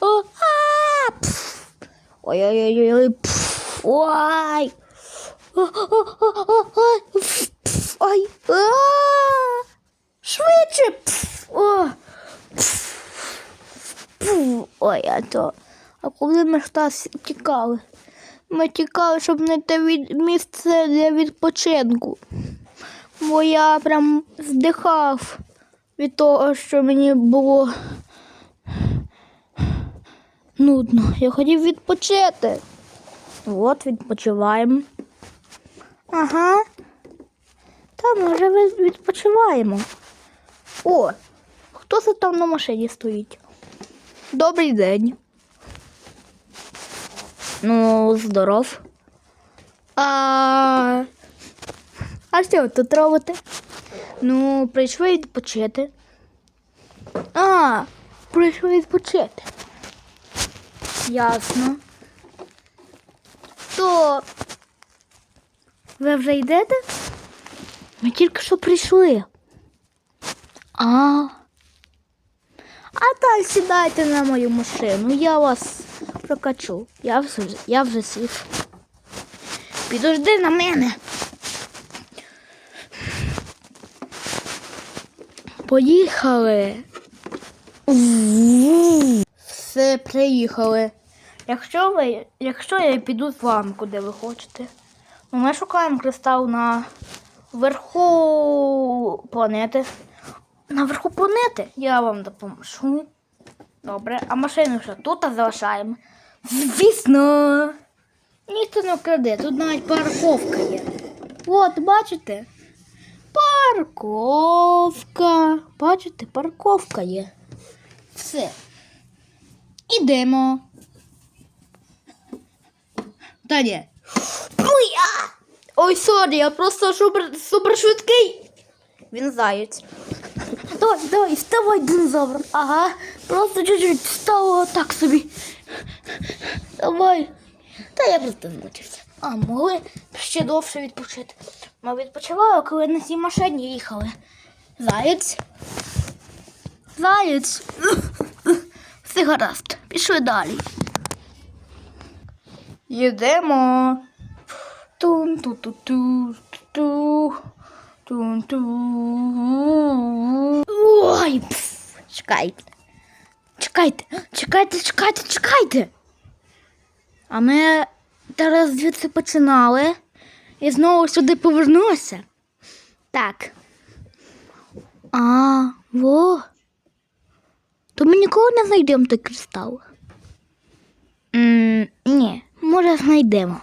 о, а, пф. Ой-ой-ой, пф, ой. Ой, швидше. Ой, а то. А коли ми ж tas тікали? Ми тікали, щоб знайти від... місце для відпочинку. Бо я прям здихав від того, що мені було нудно. Я хотів відпочити. От, відпочиваємо. Ага. Та ми вже відпочиваємо. О, хто це там на машині стоїть? Добрий день. Ну, здоров. А, а що ви тут робите? Ну, прийшли відпочити. А, прийшли відпочити. Ясно. То ви вже йдете? Ми тільки що прийшли. А. А так сідайте на мою машину, я вас прокачу. Я вже, я вже сів. Підожди на мене. Поїхали. Все, приїхали. Якщо ви, якщо я піду з вами, куди ви хочете. Ну, ми шукаємо кристал на верху планети. На верху планети я вам допоможу. Добре, а машину ще тут залишаємо. Звісно. Ніхто не вкраде, тут навіть парковка є. От, бачите? Парковка. Бачите, парковка є. Все. Ідемо. Та ні. Ой! Сорі, я просто супер, супер швидкий. Він заєць. Давай, давай, вставай, динозавр. Ага, просто чуть-чуть встало так собі. Давай. Та я просто змучився. А могли ще довше відпочити. Ми відпочивали, коли на цій машині їхали. Заєць. Заєць. Все гаразд. Пішли далі. Їдемо. тун ту ту ту ту тун ту Ой, пф, чекайте. Чекайте, чекайте, чекайте, чекайте. А ми зараз звідси починали і знову сюди повернулися. Так. А, во. То ми ніколи не знайдемо той кристал. м ні, може знайдемо.